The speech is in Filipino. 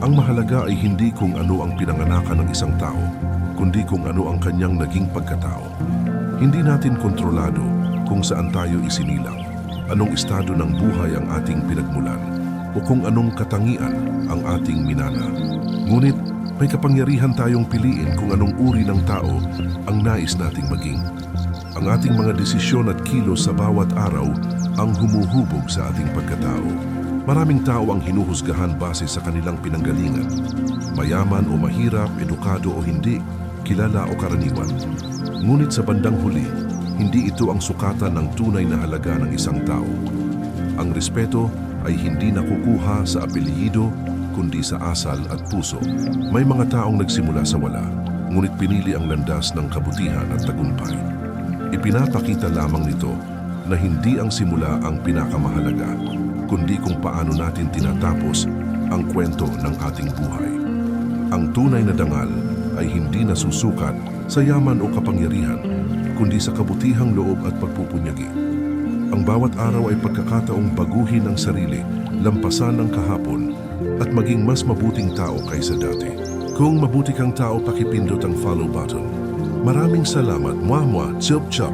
Ang mahalaga ay hindi kung ano ang pinanganakan ng isang tao, kundi kung ano ang kanyang naging pagkatao. Hindi natin kontrolado kung saan tayo isinilang, anong estado ng buhay ang ating pinagmulan, o kung anong katangian ang ating minana. Ngunit may kapangyarihan tayong piliin kung anong uri ng tao ang nais nating maging. Ang ating mga desisyon at kilos sa bawat araw ang humuhubog sa ating pagkatao. Maraming tao ang hinuhusgahan base sa kanilang pinanggalingan. Mayaman o mahirap, edukado o hindi, kilala o karaniwan. Ngunit sa bandang huli, hindi ito ang sukatan ng tunay na halaga ng isang tao. Ang respeto ay hindi nakukuha sa apelyido, kundi sa asal at puso. May mga taong nagsimula sa wala, ngunit pinili ang landas ng kabutihan at tagumpay. Ipinapakita lamang nito na hindi ang simula ang pinakamahalaga, kundi kung paano natin tinatapos ang kwento ng ating buhay. Ang tunay na dangal ay hindi nasusukat sa yaman o kapangyarihan, kundi sa kabutihang loob at pagpupunyagi. Ang bawat araw ay pagkakataong baguhin ang sarili, lampasan ang kahapon, at maging mas mabuting tao kaysa dati. Kung mabuti kang tao, pakipindot ang follow button. Maraming salamat, Mwah Mwah, Chup Chup,